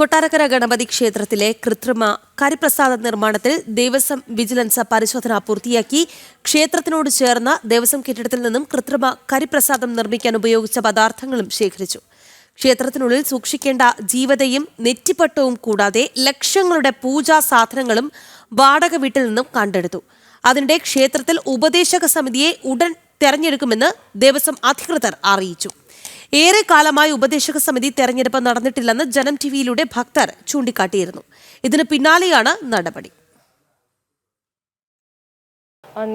കൊട്ടാരക്കര ഗണപതി ക്ഷേത്രത്തിലെ കൃത്രിമ കരിപ്രസാദ നിർമ്മാണത്തിൽ ദേവസ്വം വിജിലൻസ് പരിശോധന പൂർത്തിയാക്കി. ക്ഷേത്രത്തിനോട് ചേർന്ന ദേവസ്വം കെട്ടിടത്തിൽ നിന്നും കൃത്രിമ കരിപ്രസാദം നിർമ്മിക്കാൻ ഉപയോഗിച്ച പദാർത്ഥങ്ങളും ശേഖരിച്ചു. ക്ഷേത്രത്തിനുള്ളിൽ സൂക്ഷിക്കേണ്ട ജീവതയും നെറ്റിപ്പട്ടവും കൂടാതെ ലക്ഷങ്ങളുടെ പൂജാ സാധനങ്ങളും വാടക വീട്ടിൽ നിന്നും കണ്ടെടുത്തു. അതിനിടെ ക്ഷേത്രത്തിൽ ഉപദേശക സമിതിയെ ഉടൻ തെരഞ്ഞെടുക്കുമെന്ന് ദേവസ്വം അധികൃതർ അറിയിച്ചു. ഏറെ കാലമായി ഉപദേശക സമിതി തെരഞ്ഞെടുപ്പ് നടന്നിട്ടില്ലെന്ന് ജനം ടിവിയിലൂടെ ഭക്തർ ചൂണ്ടിക്കാട്ടിയിരുന്നു. ഇതിന് പിന്നാലെയാണ് നടപടി.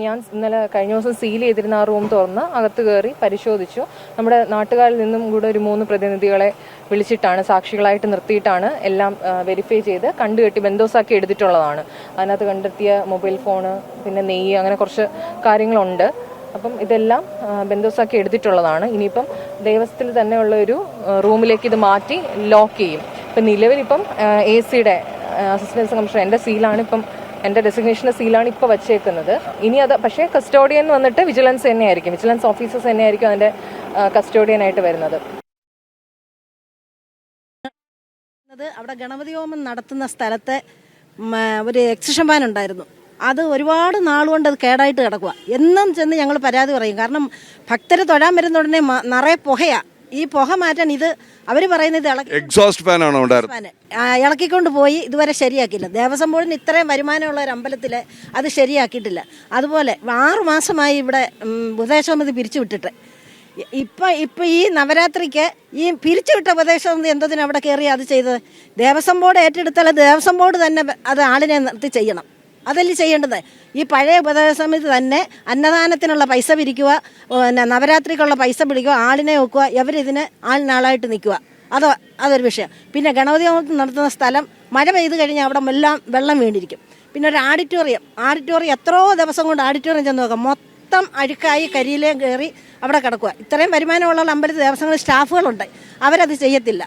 ഞാൻ ഇന്നലെ കഴിഞ്ഞ ദിവസം സീൽ ചെയ്തിരുന്ന ആ റൂം തുറന്ന് അകത്ത് കയറി പരിശോധിച്ചു. നമ്മുടെ നാട്ടുകാരിൽ നിന്നും കൂടെ ഒരു മൂന്ന് പ്രതിനിധികളെ വിളിച്ചിട്ടാണ് സാക്ഷികളായിട്ട് നിർത്തിയിട്ടാണ് എല്ലാം വെരിഫൈ ചെയ്ത് കണ്ടുകെട്ടി ബന്ദോസാക്കി എടുത്തിട്ടുള്ളതാണ്. അതിനകത്ത് കണ്ടെത്തിയ മൊബൈൽ ഫോണ് പിന്നെ നെയ്യ് അങ്ങനെ കുറച്ച് കാര്യങ്ങളുണ്ട്. അപ്പം ഇതെല്ലാം ബന്ധോസാക്കി എടുത്തിട്ടുള്ളതാണ്. ഇനിയിപ്പം ദേവസ്ഥത്തിൽ തന്നെയുള്ള ഒരു റൂമിലേക്ക് ഇത് മാറ്റി ലോക്ക് ചെയ്യും. ഇപ്പം നിലവിലിപ്പം എ സിയുടെ അസിസ്റ്റൻസ് കമ്മീഷണർ എന്റെ സീലാണ് ഇപ്പം എന്റെ ഡെസിഗ്നേഷന്റെ സീലാണ് ഇപ്പോൾ വച്ചേക്കുന്നത്. ഇനി അത് പക്ഷേ കസ്റ്റോഡിയൻ വന്നിട്ട് വിജിലൻസ് തന്നെയായിരിക്കും. വിജിലൻസ് ഓഫീസേഴ്സ് തന്നെയായിരിക്കും അതിന്റെ കസ്റ്റോഡിയൻ ആയിട്ട് വരുന്നത്. അവിടെ ഗണപതി ഹോമം നടത്തുന്ന സ്ഥലത്തെ ഒരു എക്സിഷൻ ഫാൻ ഉണ്ടായിരുന്നു. അത് ഒരുപാട് നാളുകൊണ്ട് അത് കേടായിട്ട് കിടക്കുക എന്നും ചെന്ന് ഞങ്ങൾ പരാതി പറയും. കാരണം ഭക്തരെ തൊഴാൻ വരുന്ന ഉടനെ നിറയെ പുകയാ. ഈ പുക മാറ്റാൻ ഇത് അവർ പറയുന്നത് എക്സോസ്റ്റ് ഫാൻ ആണോ ഫാന്. ആ, ഇളക്കിക്കൊണ്ട് പോയി ഇതുവരെ ശരിയാക്കിയില്ല. ദേവസ്വം ബോർഡിന് ഇത്രയും വരുമാനമുള്ള ഒരു അമ്പലത്തിൽ അത് ശരിയാക്കിയിട്ടില്ല. അതുപോലെ ആറു മാസമായി ഇവിടെ ഉപദേശമതി പിരിച്ചു വിട്ടിട്ട്. ഇപ്പം ഇപ്പൊ ഇപ്പൊ ഈ നവരാത്രിക്ക് ഈ പിരിച്ചുവിട്ട ഉപദേശം എന്തതിന് അവിടെ കയറി അത് ചെയ്തത്? ദേവസ്വം ബോർഡ് ഏറ്റെടുത്താൽ ദേവസ്വം ബോർഡ് തന്നെ അത് ആളിനെ നിർത്തി ചെയ്യണം. അതല്ലേ ചെയ്യേണ്ടത്? ഈ പഴയ ഉപദേശസമിതി തന്നെ അന്നദാനത്തിനുള്ള പൈസ പിരിക്കുക പിന്നെ നവരാത്രിക്കുള്ള പൈസ പിടിക്കുക ആളിനെ വെക്കുക ഇവരിതിന് ആളിനാളായിട്ട് നിൽക്കുക. അത് അതൊരു വിഷയം. പിന്നെ ഗണപതി ഹോമം നടത്തുന്ന സ്ഥലം മഴ പെയ്ത് കഴിഞ്ഞാൽ അവിടെ എല്ലാം വെള്ളം വീണ്ടിരിക്കും പിന്നെ ഒരു ആഡിറ്റോറിയം ആഡിറ്റോറിയം എത്രയോ ദിവസം കൊണ്ട് ആഡിറ്റോറിയം ചെന്ന് നോക്കാം. മൊത്തം അഴുക്കായി കരിയിലേയും കയറി അവിടെ കിടക്കുക. ഇത്രയും വരുമാനമുള്ള അമ്പലത്തിൽ ദേവസ്വങ്ങളിൽ സ്റ്റാഫുകളുണ്ട്. അവരത് ചെയ്യത്തില്ല.